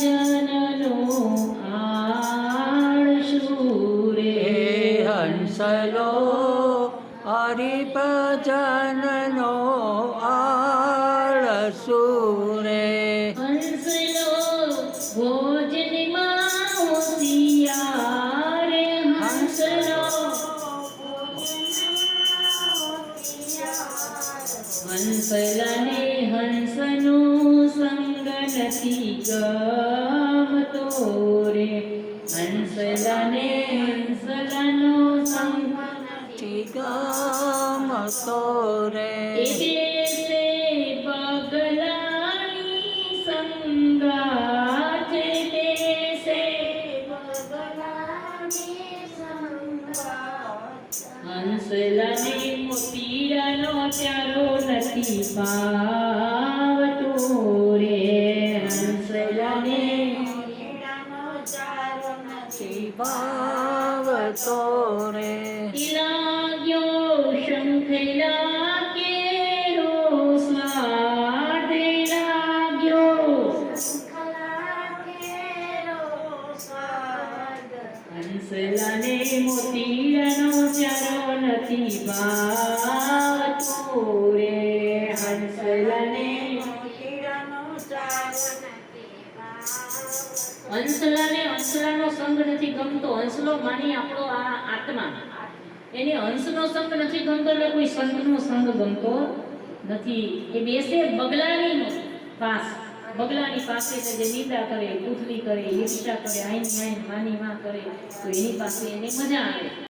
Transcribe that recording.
ભજનનો આળસુ હે રે હંસલો હરિભજનનો આળસુ રે હંસલો ભોજનમાં હોશિયાર હંસલો હંસલાને હંસનો સંગ નથી ગમતો રે હંસલાને હંસલાનો સંગ નથી ગમતો રે હંસલાને મોતીડાનો ચારો નથી પાવતો ઠી ભાવતો રે લાગ્યો શંખલા કેરો સ્વાદ લાગ્યો હંસલાને મોતીડાનો ચારો નથી ભાવતો રે હંસલાને હંસલાને હંસલાનો સંગ નથી ગમતો. હંસલો માની આપણો આ આત્મા. એને હંસનો સંગ નથી ગમતો એટલે કોઈ સંતનો સંગ ગમતો નથી. એ બેસે બગલાની પાસ. બગલાની પાસે જે નિંદા કરે કૂથલી કરે ઈર્ષા કરે આઈન આઈન માની માં કરે, તો એની પાસે એને મજા આવે.